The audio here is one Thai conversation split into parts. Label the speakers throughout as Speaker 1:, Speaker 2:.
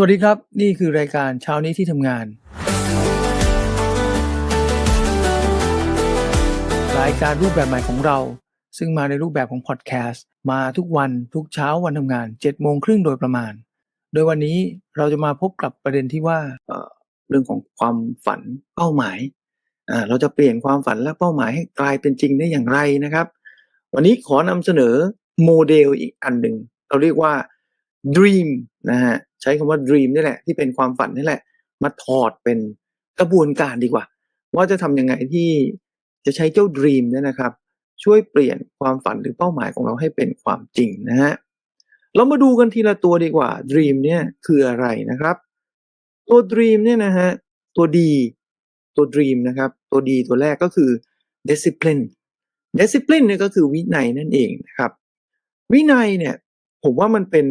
Speaker 1: สวัสดีครับ นี่คือรายการเช้านี้ที่ทำงาน รายการรูปแบบใหม่ของเรา ซึ่งมาในรูปแบบของพอดแคสต์มาทุกวันทุกเช้าวันทำงาน7โมงครึ่งโดยประมาณ โดยวันนี้เราจะมาพบกับประเด็นที่ว่าเรื่องของความฝันเป้าหมายเราจะเปลี่ยนความฝันและเป้าหมายให้กลายเป็นจริงได้อย่างไรนะครับ วันนี้ขอนำเสนอโมเดลอีกอันหนึ่งเราเรียกว่า dream นะฮะใช้คำว่า dream นี่แหละที่เป็นความฝันนี่แหละ มาถอดเป็นกระบวนการดีกว่า ว่าจะทำยังไงที่จะใช้เจ้า dream เนี่ยนะครับ ช่วยเปลี่ยนความฝันหรือเป้าหมายของเราให้เป็นความจริงนะฮะเรามาดูกันทีละตัวดีกว่า dream เนี่ยคืออะไรนะครับ ตัว dream เนี่ยนะฮะตัวดีตัว dream นะครับ ตัวดีตัวแรกก็คือ discipline discipline เนี่ยก็คือวินัยนั่นเองนะครับ วินัยเนี่ยผมว่ามันเป็น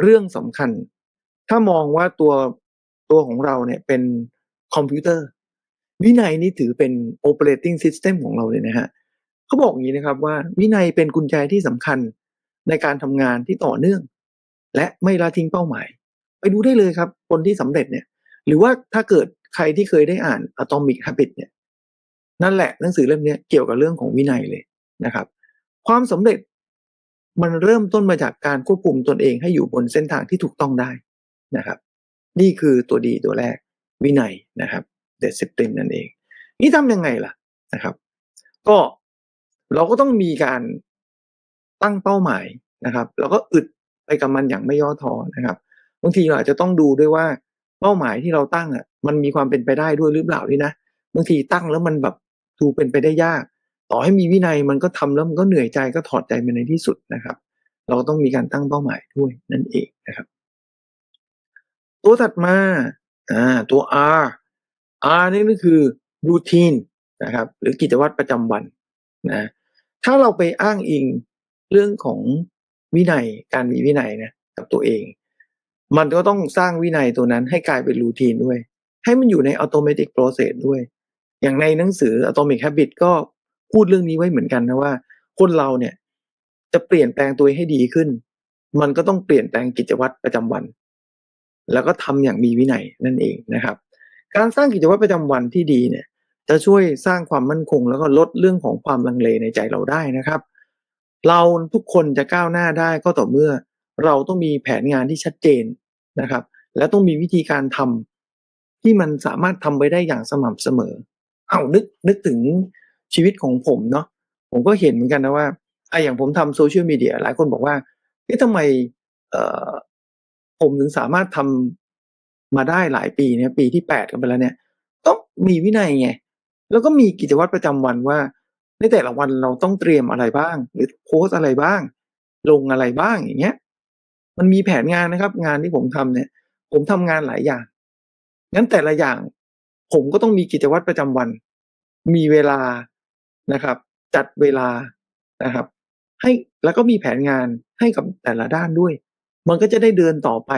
Speaker 1: เรื่องสำคัญ ถ้ามองว่าตัวตัวของเราเนี่ยเป็นคอมพิวเตอร์ วินัยนี่ถือเป็น operating system ของเราเลยนะฮะเขาบอกอย่างนี้นะครับว่าวินัยเป็นกุญแจที่สำคัญในการทำงานที่ต่อเนื่อง และไม่ละทิ้งเป้าหมาย ไปดูได้เลยครับคนที่สำเร็จเนี่ย หรือว่าถ้าเกิดใครที่เคยได้อ่าน Atomic Habit เนี่ยนั่นแหละหนังสือเล่มนี้เกี่ยวกับเรื่องของวินัยเลยนะครับ ความสำเร็จ มันเริ่มต้นมาจากการควบคุมตนเองให้อยู่บนเส้นทางที่ถูกต้องได้นะครับ นี่คือตัวดีตัวแรกวินัยนะครับ discipline นั่นเอง นี่ทำยังไงล่ะนะครับ ก็เราก็ต้องมีการตั้งเป้าหมายนะครับ แล้วก็อึดไปกับมันอย่างไม่ย่อท้อนะครับบางทีเราอาจจะต้องดูด้วยว่าเป้าหมายที่เราตั้งอะ มันมีความเป็นไปได้ด้วยหรือเปล่าด้วยนะบางทีตั้งแล้วมันแบบดูเป็นไปได้ยาก ต่อให้มีวินัยมันก็ทำแล้วมันก็เหนื่อยใจก็ถอดใจไปในที่สุดนะครับ เราก็ต้องมีการตั้งเป้าหมายด้วยนั่นเองนะครับ ตัวถัดมาอ่าตัว R R นี่ก็คือ routine นะครับ หรือกิจวัตรประจำวันนะถ้าเราไปอ้างอิงเรื่องของวินัยการมีวินัยนะกับตัวเอง มันก็ต้องสร้างวินัยตัวนั้นให้กลายเป็นรูทีนด้วย ให้มันอยู่ใน automatic process ด้วย อย่างในหนังสือ Atomic Habit ก็ พูดเรื่องนี้ไว้เหมือนกันนะว่า คนเราเนี่ย จะเปลี่ยนแปลงตัวให้ดีขึ้น มันก็ต้องเปลี่ยนแปลงกิจวัตรประจำวัน แล้วก็ทำอย่างมีวินัยนั่นเองนะครับ การสร้างกิจวัตรประจำวันที่ดีเนี่ย จะช่วยสร้างความมั่นคง แล้วก็ลดเรื่องของความลังเลในใจเราได้นะครับ เราทุกคนจะก้าวหน้าได้ก็ต่อเมื่อ เราต้องมีแผนงานที่ชัดเจนนะครับ และต้องมีวิธีการทำที่มันสามารถทำไปได้อย่างสม่ำเสมอ เอานึกนึกถึง ชีวิตของผมเนาะผมก็เห็นเหมือนกันนะว่าไออย่างผมทำโซเชียลมีเดียหลายคนบอกว่าเอ๊ะทำไมเอ่อผมถึงสามารถทำมาได้หลายปีเนี่ยปีที่แปดกันไปแล้วเนี่ย ต้องมีวินัยไงแล้วก็มีกิจวัตรประจำวันว่า ในแต่ละวันเราต้องเตรียมอะไรบ้าง หรือโพสอะไรบ้าง ลงอะไรบ้างอย่างเงี้ย มันมีแผนงานนะครับ งานที่ผมทำเนี่ย ผมทำงานหลายอย่างงั้นแต่ละอย่าง ผมก็ต้องมีกิจวัตรประจำวัน มีเวลา นะครับ จัดเวลานะครับ ให้แล้วก็มีแผนงานให้กับแต่ละด้านด้วย มันก็จะได้เดินต่อไป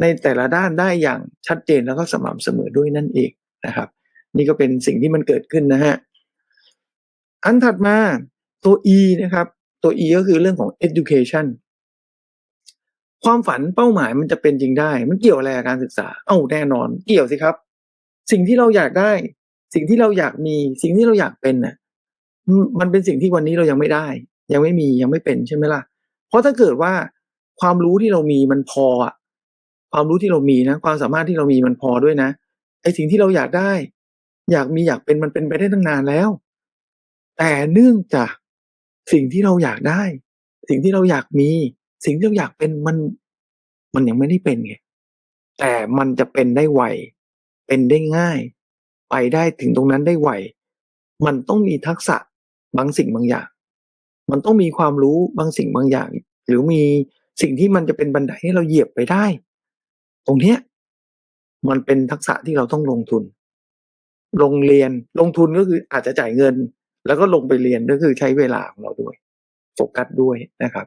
Speaker 1: ในแต่ละด้านได้อย่างชัดเจนแล้วก็สม่ำเสมอด้วยนั่นเองนะครับ นี่ก็เป็นสิ่งที่มันเกิดขึ้นนะฮะอันถัดมาตัว E นะครับ ตัว E ก็คือเรื่องของ education ความฝันเป้าหมายมันจะเป็นจริงได้ มันเกี่ยวอะไรกับการศึกษา เอ้าแน่นอน เกี่ยวสิครับ สิ่งที่เราอยากได้ สิ่งที่เราอยากมีสิ่งที่เราอยากเป็นน่ะมันเป็นสิ่งที่วันนี้เรายังไม่ได้ ยังไม่มียังไม่เป็นใช่ไหมล่ะ เพราะถ้าเกิดว่าความรู้ที่เรามีมันพออะความรู้ที่เรามีนะความสามารถที่เรามีมันพอด้วยนะไอสิ่งที่เราอยากได้ อยากมีอยากเป็นมันเป็นไปได้ตั้งนานแล้ว แต่เนื่องจากสิ่งที่เราอยากได้ สิ่งที่เราอยากมี สิ่งที่เราอยากเป็นมันมันยังไม่ได้เป็นไงแต่มันจะเป็นได้ไวเป็นได้ง่าย ไปได้ถึงตรงนั้นได้ไวมันต้องมีทักษะบางสิ่งบางอย่าง มันต้องมีความรู้บางสิ่งบางอย่าง หรือมีสิ่งที่มันจะเป็นบันไดให้เราเหยียบไปได้ ตรงเนี้ยมันเป็นทักษะที่เราต้องลงทุน ลงเรียนลงทุนก็คืออาจจะจ่ายเงิน แล้วก็ลงไปเรียนก็คือใช้เวลาของเราด้วยโฟกัสด้วยนะครับ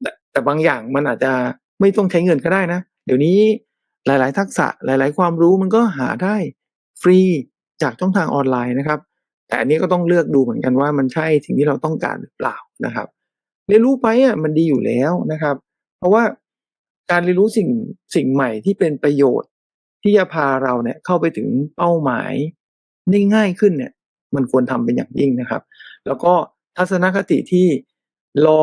Speaker 1: แต่แต่บางอย่างมันอาจจะไม่ต้องใช้เงินก็ได้นะ เดี๋ยวนี้หลาย ๆ ทักษะหลาย ๆ ความรู้มันก็หาได้ ฟรีจากช่องทางออนไลน์นะครับ แต่อันนี้ก็ต้องเลือกดูเหมือนกันว่ามันใช่สิ่งที่เราต้องการหรือเปล่านะครับ เรียนรู้ไปอะมันดีอยู่แล้วนะครับ เพราะว่าการเรียนรู้สิ่งสิ่งใหม่ที่เป็นประโยชน์ ที่จะพาเราเนี่ยเข้าไปถึงเป้าหมายได้ง่ายขึ้นเนี่ย มันควรทำเป็นอย่างยิ่งนะครับ แล้วก็ทัศนคติที่รอ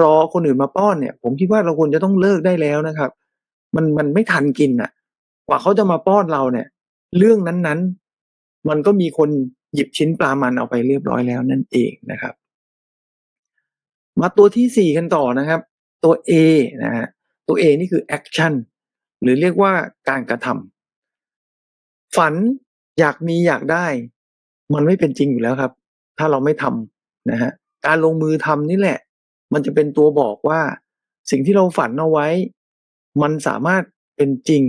Speaker 1: รอคนอื่นมาป้อนเนี่ย ผมคิดว่าเราควรจะต้องเลิกได้แล้วนะครับ มันมันไม่ทันกินอะ กว่าเขาจะมาป้อนเราเนี่ย เรื่องนั้นๆ มันก็มีคนหยิบชิ้นปลามันเอาไปเรียบร้อยแล้วนั่นเองนะครับ มาตัวที่สี่กันต่อนะครับ ตัว A นะฮะตัว A นี่คือ action หรือเรียกว่าการกระทำฝันอยากมีอยากได้ มันไม่เป็นจริงอยู่แล้วครับ ถ้าเราไม่ทำนะฮะการลงมือทำนี่แหละ มันจะเป็นตัวบอกว่า สิ่งที่เราฝันเอาไว้ มันสามารถเป็นจริง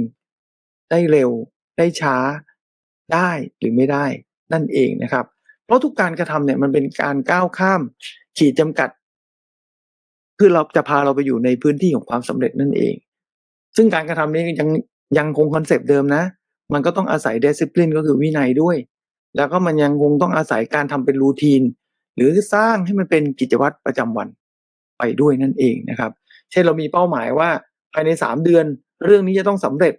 Speaker 1: ได้เร็ว ได้ช้า ได้หรือไม่ได้นั่นเองนะครับ เพราะทุกการกระทำเนี่ยมันเป็นการก้าวข้ามขีดจำกัดเพื่อเราจะพาเราไปอยู่ในพื้นที่ของความสำเร็จนั่นเอง ซึ่งการกระทำนี้ยังยังคงคอนเซปต์เดิมนะ มันก็ต้องอาศัย discipline ก็คือวินัยด้วย แล้วก็มันยังคงต้องอาศัยการทำเป็นรูทีน หรือสร้างให้มันเป็นกิจวัตรประจำวันไปด้วยนั่นเองนะครับ เช่นเรามีเป้าหมายว่าภายในสามเดือน เรื่องนี้จะต้องสำเร็จ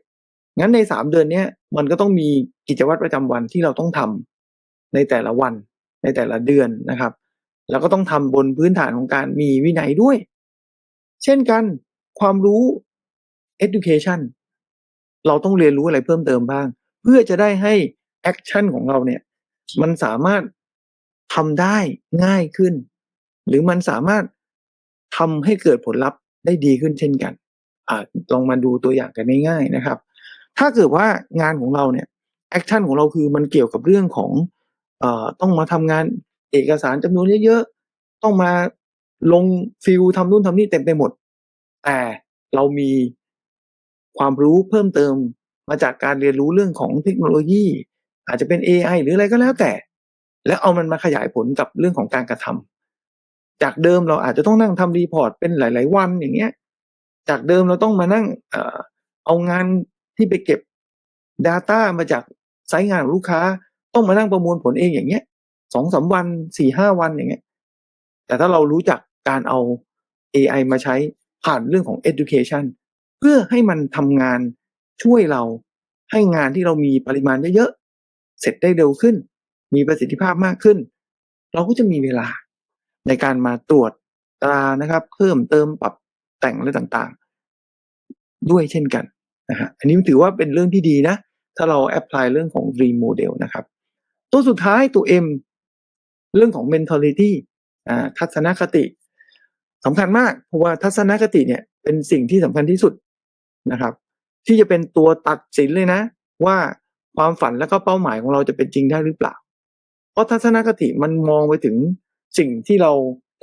Speaker 1: งั้นในสามเดือนเนี้ยมันก็ต้องมีกิจวัตรประจำวันที่เราต้องทำในแต่ละวันในแต่ละเดือนนะครับ แล้วก็ต้องทำบนพื้นฐานของการมีวินัยด้วย เช่นกันความรู้ education เราต้องเรียนรู้อะไรเพิ่มเติมบ้าง เพื่อจะได้ให้ action ของเราเนี่ย มันสามารถทำได้ง่ายขึ้น หรือมันสามารถทำให้เกิดผลลัพธ์ได้ดีขึ้นเช่นกันอลองมาดูตัวอย่างกันง่ายๆนะครับ ถ้าเกิดว่างานของเราเนี่ยแอคชั่นของเราคือมันเกี่ยวกับเรื่องของเอ่อต้องมาทำงานเอกสารจำนวนเยอะๆต้องมาลงฟิลทำนู่นทำนี่เต็มไปหมด แต่เรามีความรู้เพิ่มเติมมาจากการเรียนรู้เรื่องของเทคโนโลยี อาจจะเป็น AI หรืออะไรก็แล้วแต่ แล้วเอามันมาขยายผลกับเรื่องของการกระทำจากเดิมเราอาจจะต้องนั่งทำรีพอร์ตเป็นหลาย ๆ วันอย่างเงี้ย จากเดิมเราต้องมานั่งเอางาน ที่ไปเก็บ Data มาจากไซต์งานของลูกค้า ต้องมานั่งประมวลผลเองอย่างเงี้ยสองสาวันสี่ห้าวันอย่างเงี้ย แต่ถ้าเรารู้จักการเอา AI มาใช้ผ่านเรื่องของ education เพื่อให้มันทำงานช่วยเราให้งานที่เรามีปริมาณเยอะๆเสร็จได้เร็วขึ้น มีประสิทธิภาพมากขึ้น เราก็จะมีเวลาในการมาตรวจตรานะครับ เพิ่มเติมปรับแต่งอะไรต่างๆ ด้วยเช่นกัน นะฮะอันนี้ถือว่าเป็นเรื่องที่ดีนะ ถ้าเราแอพพลายเรื่องของ Dream Model นะครับ ตัวสุดท้ายตัว M เรื่องของ mentality อ่าทัศนคติสำคัญมาก เพราะว่าทัศนคติเนี่ยเป็นสิ่งที่สำคัญที่สุดนะครับ ที่จะเป็นตัวตัดสินเลยนะ ว่าความฝันและก็เป้าหมายของเราจะเป็นจริงได้หรือเปล่า เพราะทัศนคติมันมองไปถึงสิ่งที่เรา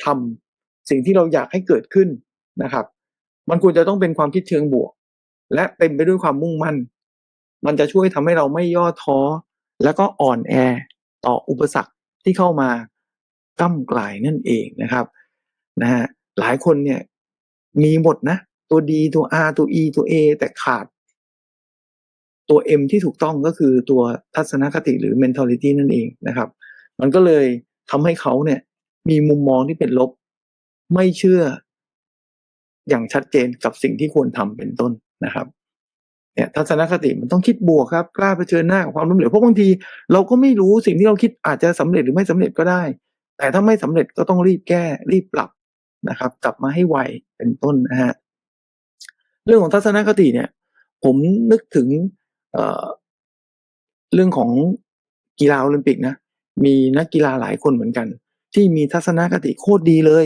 Speaker 1: ทำสิ่งที่เราอยากให้เกิดขึ้นนะครับ มันควรจะต้องเป็นความคิดเชิงบวก และเป็นไปด้วยความมุ่งมั่น มันจะช่วยทำให้เราไม่ย่อท้อ แล้วก็อ่อนแอต่ออุปสรรคที่เข้ามาก้ำกลายนั่นเองนะครับนะฮะหลายคนเนี่ยมีหมดนะ ตัว D ตัว R ตัว E ตัว A แต่ขาด ตัว M ที่ถูกต้องก็คือตัวทัศนคติหรือ mentality นั่นเองนะครับ มันก็เลยทำให้เขาเนี่ย มีมุมมองที่เป็นลบ ไม่เชื่อ อย่างชัดเจนกับสิ่งที่ควรทำเป็นต้น นะครับเนี่ยทัศนคติมันต้องคิดบวกครับกล้าเผชิญหน้ากับความล้มเหลวเพราะบางทีเราก็ไม่รู้สิ่งที่เราคิดอาจจะสำเร็จหรือไม่สำเร็จก็ได้ แต่ถ้าไม่สำเร็จก็ต้องรีบแก้รีบปรับนะครับ กลับมาให้ไวเป็นต้นนะฮะเรื่องของทัศนคติเนี่ย ผมนึกถึงเอ่อเรื่องของกีฬาโอลิมปิกนะมีนักกีฬาหลายคนเหมือนกัน ที่มีทัศนคติโคตรดีเลย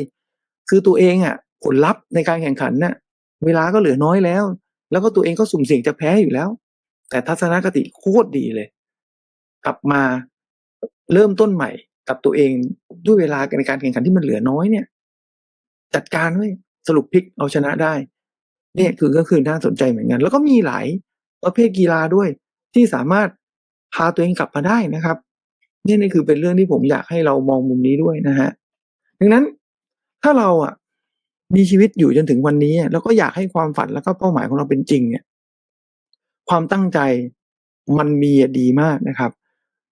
Speaker 1: คือตัวเองอะ ผลลัพธ์ในการแข่งขันเนี่ยเวลาก็เหลือน้อยแล้ว แล้วก็ตัวเองก็สุ่มเสี่ยงจะแพ้อยู่แล้ว แต่ทัศนคติโคตรดีเลย กลับมาเริ่มต้นใหม่กับตัวเองด้วยเวลาในการแข่งขันที่มันเหลือน้อยเนี่ย จัดการไว้สรุปพลิกเอาชนะได้ เนี่ยคือก็คือน่าสนใจเหมือนกัน แล้วก็มีหลายประเภทกีฬาด้วย ที่สามารถพาตัวเองกลับมาได้นะครับนี่นี่คือเป็นเรื่องที่ผมอยากให้เรามองมุมนี้ด้วยนะฮะดังนั้นถ้าเราอะ มีชีวิตอยู่จนถึงวันนี้ แล้วก็อยากให้ความฝันแล้วก็เป้าหมายของเราเป็นจริงเนี่ย ความตั้งใจมันมีดีมากนะครับ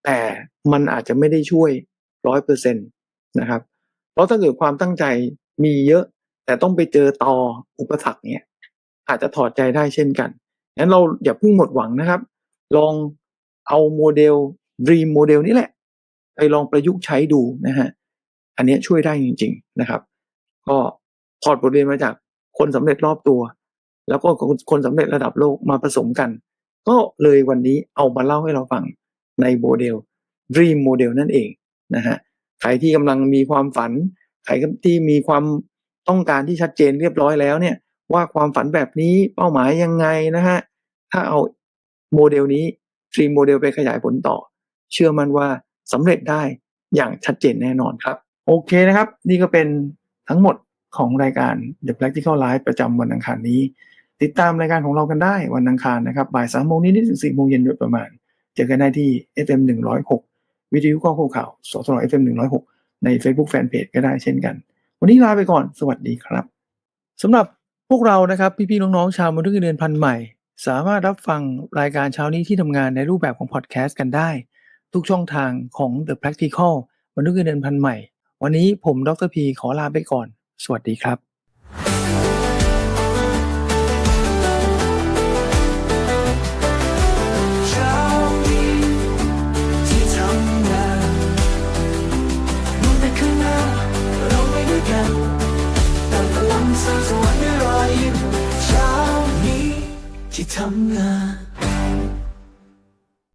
Speaker 1: แต่มันอาจจะไม่ได้ช่วยร้อยเปอร์เซ็นตนะครับ เพราะถ้าเกิดความตั้งใจมีเยอะ แต่ต้องไปเจอต่ออุปสรรคเนี่ย อาจจะถอดใจได้เช่นกันงั้นเราอย่าเพิ่งหมดหวังนะครับ ลองเอาโมเดล Dream โมเดลนี้แหละไปลองประยุกต์ใช้ดูนะฮะ อันนี้ช่วยได้จริง ๆนะครับ ก็ ถอดบทเรียนมาจากคนสำเร็จรอบตัว แล้วก็คนคนสำเร็จระดับโลกมาผสมกัน ก็เลยวันนี้เอามาเล่าให้เราฟังในโมเดล Dream โมเดลนั่นเองนะฮะใครที่กำลังมีความฝันใครที่มีความต้องการที่ชัดเจนเรียบร้อยแล้วเนี่ย ว่าความฝันแบบนี้เป้าหมายยังไงนะฮะถ้าเอาโมเดลนี้ Dream โมเดลไปขยายผลต่อ เชื่อมั่นว่าสำเร็จได้อย่างชัดเจนแน่นอนครับ โอเคนะครับ นี่ก็เป็นทั้งหมด ของรายการ The Practical Life ประจำวันอังคารนี้ ติดตามรายการของเรากันได้วันอังคารนะครับบ่ายสามโมงนิดถึงสี่โมงเย็นโดยประมาณ เจอกันได้ที่ FM 106วิทยุข้อข่าวข่าวสทร FM 106ใน Facebook Fanpage ก็ได้เช่นกัน วันนี้ลาไปก่อนสวัสดีครับสำหรับพวกเรานะครับพี่ๆน้องๆชาวมนุษย์เงินเดือนพันใหม่ สามารถรับฟังรายการเช้านี้ที่ทำงานในรูปแบบของพอดแคสต์กันได้ ทุกช่องทางของ The Practical มนุษย์เงินเดือนพันใหม่ วันนี้ผมดรพีขอลาไปก่อน สวัสดีครับ